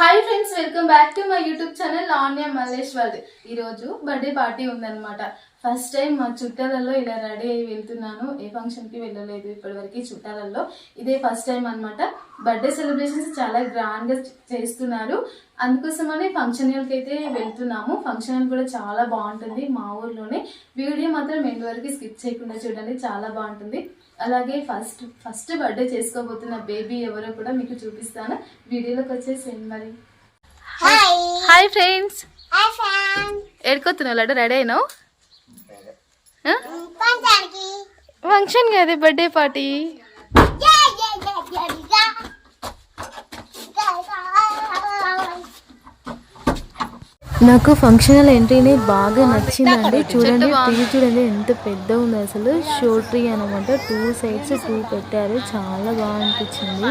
Hi friends welcome back to my YouTube channel Lavanya Malleshwar ఈరోజు birthday party ఉందన్నమాట. First time మా చుట్టాలలో ఇలా రెడీ అయ్యి వెళ్తున్నాను. ఏ ఫంక్షన్కి వెళ్ళలేదు ఇప్పటివరకు చుట్టాలలో. ఇదే ఫస్ట్ టైం అన్నమాట. బర్త్డే సెలబ్రేషన్స్ చాలా గ్రాండ్గా చేస్తున్నారు. అందుకోసమని ఫంక్షన్ హాల్కి అయితే వెళ్తున్నాము. ఫంక్షన్ హాల్ కూడా చాలా బాగుంటుంది మా ఊర్లోనే. వీడియో మాత్రం ఎండ్ వరకు స్కిప్ చేయకుండా చూడండి. చాలా బాగుంటుంది. అలాగే ఫస్ట్ ఫస్ట్ బర్త్డే చేసుకోబోతున్న బేబీ ఎవరో కూడా మీకు చూపిస్తాను. వీడియోలోకి వచ్చేసేయండి మరి. హాయ్ ఫ్రెండ్స్ లడ్డు రెడీ అయినావు? ఫంక్షన్ కాదు బర్త్డే పార్టీ. నాకు ఫంక్షనల్ ఎంట్రీని బాగా నచ్చిందండి. చూడండి ట్రీ చూడండి ఎంత పెద్ద ఉంది అసలు. షో ట్రీ అనమాట. టూ సైడ్స్ టూ పెట్టారు. చాలా బాగా అనిపించింది.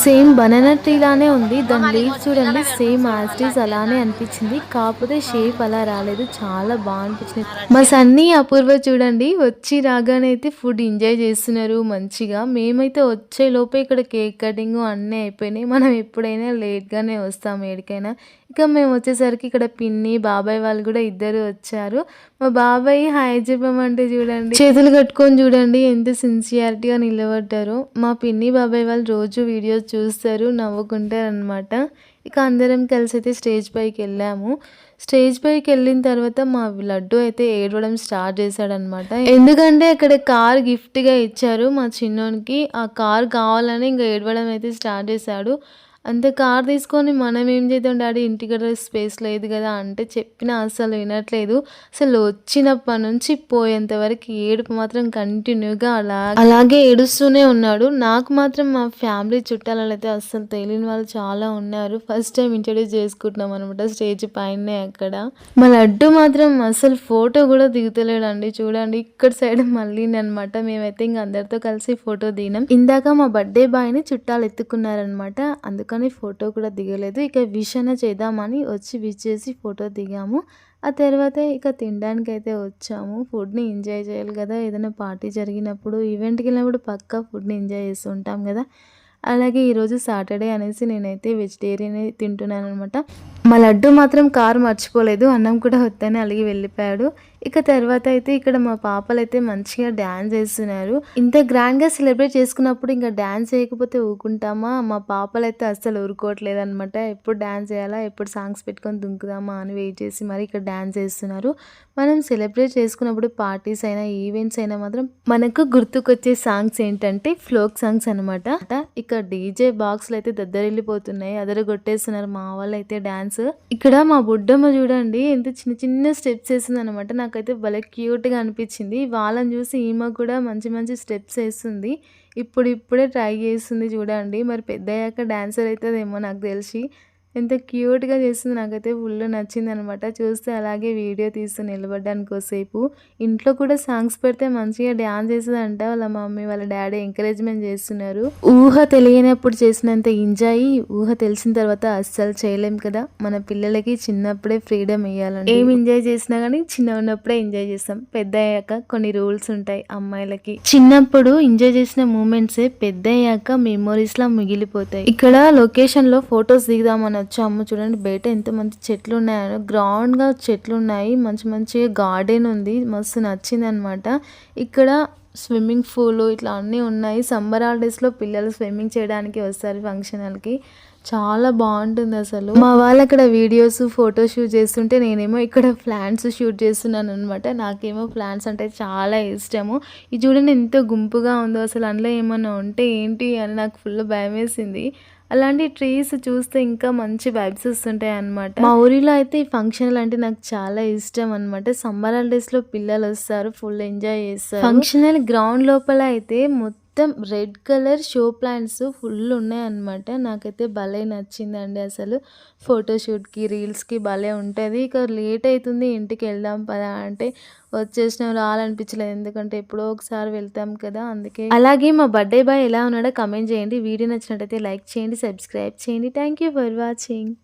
సేమ్ బనానా ట్రీ లానే ఉంది. దాని లీవ్ చూడండి సేమ్ యాస్టీస్ అలానే అనిపించింది. కాకపోతే షేప్ అలా రాలేదు. చాలా బాగా అనిపించింది. మా సన్నీ అపూర్వ చూడండి వచ్చి రాగానే అయితే ఫుడ్ ఎంజాయ్ చేస్తున్నారు మంచిగా. మేమైతే వచ్చే లోపే ఇక్కడ కేక్ కటింగ్ అన్నీ అయిపోయినాయి. మనం ఎప్పుడైనా లేట్గానే వస్తాం ఏడికైనా. ఇక మేము వచ్చేసరికి ఇక్కడ పిన్ని బాబాయ్ వాళ్ళు కూడా ఇద్దరు వచ్చారు. మా బాబాయ్ హాయ్ చెప్పమంటే చూడండి. చేతులు కట్టుకొని చూడండి ఎంత సిన్సియారిటీగా నిలబడ్డారు. మా పిన్ని బాబాయ్ వాళ్ళు రోజు వీడియోస్ చూస్తారు నవ్వుకుంటారు అనమాట ఇక అందరం కలిసి అయితే స్టేజ్ పైకి వెళ్ళాము. స్టేజ్ పైకి వెళ్ళిన తర్వాత మా లడ్డు అయితే ఏడవడం స్టార్ట్ చేశాడనమాట ఎందుకంటే అక్కడ కార్ గిఫ్ట్గా ఇచ్చారు మా చిన్నోనికి. ఆ కార్ కావాలని ఇంకా ఏడవడం అయితే స్టార్ట్ చేశాడు. అంతే కార్ తీసుకొని మనం ఏం చేద్దాం? డాడీ ఇంటికి స్పేస్ లేదు కదా అంటే చెప్పినా అసలు వినట్లేదు. అసలు వచ్చినప్పటి నుంచి పోయేంత వరకు ఏడుపు మాత్రం కంటిన్యూగా అలా అలాగే ఏడుస్తూనే ఉన్నాడు. నాకు మాత్రం మా ఫ్యామిలీ చుట్టాలైతే అయితే అస్సలు తెలియని వాళ్ళు చాలా ఉన్నారు. ఫస్ట్ టైం ఇంట్రడ్యూస్ చేసుకుంటున్నాం అనమాట స్టేజ్ పైనే అక్కడ. మా లడ్డు మాత్రం అసలు ఫోటో కూడా దిగుతలేడండి. చూడండి ఇక్కడ సైడ్ మళ్ళీ అనమాట మేమైతే ఇంక అందరితో కలిసి ఫోటో దిగినాం. ఇందాక మా బర్త్డే బాయ్ని చుట్టాలు ఎత్తుకున్నారనమాట అందుకని ఫోటో కూడా దిగలేదు. ఇక విష్ చేద్దామని వచ్చి విష్ చేసి ఫోటో దిగాము. ఆ తర్వాత ఇక తినడానికి అయితే వచ్చాము ఫుడ్ని ఎంజాయ్ చేయాలి కదా. ఏదైనా పార్టీ జరిగినప్పుడు ఈవెంట్కి వెళ్ళినప్పుడు పక్కా ఫుడ్ని ఎంజాయ్ చేస్తూ ఉంటాం కదా. అలాగే ఈరోజు సాటర్డే అనేసి నేనైతే వెజిటేరియన్ తింటున్నాను అనమాట మా లడ్డు మాత్రం కారు మర్చిపోలేదు. అన్నం కూడా వద్దని అలిగి వెళ్ళిపోయాడు. ఇక తర్వాత అయితే ఇక్కడ మా పాపలు అయితే మంచిగా డ్యాన్స్ చేస్తున్నారు ఇంత గ్రాండ్గా సెలబ్రేట్ చేసుకున్నప్పుడు ఇంకా డ్యాన్స్ చేయకపోతే ఊరుకుంటామా? మా పాపలు అయితే అస్సలు ఊరుకోవట్లేదు అనమాట ఎప్పుడు డ్యాన్స్ చేయాలా ఎప్పుడు సాంగ్స్ పెట్టుకొని దుంకుదామా అని వెయిట్ చేసి మరి ఇక్కడ డ్యాన్స్ చేస్తున్నారు మనం సెలబ్రేట్ చేసుకున్నప్పుడు పార్టీస్ అయినా ఈవెంట్స్ అయినా మాత్రం మనకు గుర్తుకొచ్చే సాంగ్స్ ఏంటంటే ఫ్లోక్ సాంగ్స్ అనమాట ఇక డీజే బాక్స్లు అయితే దద్దరిల్లిపోతున్నాయి. అదర కొట్టేస్తున్నారు మా వాళ్ళు అయితే డ్యాన్స్ ఇక్కడ మా బుడ్డమ్మ చూడండి ఎంత చిన్న చిన్న స్టెప్స్ వేసింది అనమాట నాకైతే భలే క్యూట్గా అనిపించింది. వాళ్ళని చూసి ఈమె కూడా మంచి మంచి స్టెప్స్ వేస్తుంది. ఇప్పుడు ఇప్పుడే ట్రై చేస్తుంది చూడండి. మరి పెద్ద అయ్యాక డాన్సర్ అవుతుందేమో నాకు తెలిసి. ఎంత క్యూట్గా చేస్తుంది నాకైతే ఫుల్ నచ్చింది అనమాట చూస్తే అలాగే వీడియో తీస్తూ నిలబడ్డానికి కోసేపు ఇంట్లో కూడా సాంగ్స్ పెడితే మంచిగా డ్యాన్స్ చేసేదంట వాళ్ళ మమ్మీ వాళ్ళ డాడీ ఎంకరేజ్మెంట్ చేస్తున్నారు. ఊహ తెలియనప్పుడు చేసినంత ఎంజాయ్ ఊహ తెలిసిన తర్వాత అస్సలు చేయలేం కదా. మన పిల్లలకి చిన్నప్పుడే ఫ్రీడమ్ ఇవ్వాలండి ఏం ఎంజాయ్ చేసినా కానీ చిన్న ఉన్నప్పుడే ఎంజాయ్ చేస్తాం. పెద్ద అయ్యాక కొన్ని రూల్స్ ఉంటాయి అమ్మాయిలకి. చిన్నప్పుడు ఎంజాయ్ చేసిన మూమెంట్స్ పెద్ద అయ్యాక మెమోరీస్ లా మిగిలిపోతాయి. ఇక్కడ లొకేషన్లో ఫొటోస్ దిగుదామని వచ్చాము చూడండి బయట ఎంత మంచి చెట్లు ఉన్నాయో గ్రౌండ్గా చెట్లు ఉన్నాయి మంచి మంచి గార్డెన్ ఉంది. మస్తు నచ్చింది అనమాట ఇక్కడ స్విమ్మింగ్ పూల్ ఇట్లా అన్నీ ఉన్నాయి. సమ్మర్ హాలిడేస్లో పిల్లలు స్విమ్మింగ్ చేయడానికి వస్తారు ఫంక్షన్లకి చాలా బాగుంటుంది అసలు. మా వాళ్ళు అక్కడ వీడియోస్ ఫోటో షూట్ చేస్తుంటే నేనేమో ఇక్కడ ప్లాంట్స్ షూట్ చేస్తున్నాను అనమాట నాకేమో ప్లాంట్స్ అంటే చాలా ఇష్టము. ఇది చూడండి ఎంత గుంపుగా ఉందో అసలు అందులో ఏమన్నా ఉంటే ఏంటి అని నాకు ఫుల్ భయం వేసింది అలాంటి ట్రీస్ చూస్తే ఇంకా మంచి వైబ్స్ వస్తుంటాయి అనమాట మా ఊరిలో అయితే ఈ ఫంక్షన్ అంటే నాకు చాలా ఇష్టం అనమాట సమ్మర్ హాలిడేస్లో పిల్లలు వస్తారు ఫుల్ ఎంజాయ్ చేస్తారు. ఫంక్షనల్ గ్రౌండ్ లోపల అయితే మొత్తం మొత్తం red colour show plants full ఉన్నాయన్నమాట. నాకైతే భలే నచ్చిందండి అసలు. ఫోటోషూట్కి రీల్స్కి భలే ఉంటుంది. ఇక లేట్ అవుతుంది ఇంటికి వెళ్దాం పదా అంటే వచ్చేసిన రావాలనిపించలేదు. ఎందుకంటే ఎప్పుడో ఒకసారి వెళ్తాం కదా అందుకే. అలాగే మా బర్త్డే బాయ్ ఎలా ఉన్నాడో కమెంట్ చేయండి. వీడియో నచ్చినట్టయితే లైక్ చేయండి సబ్స్క్రైబ్ చేయండి. Thank you for watching.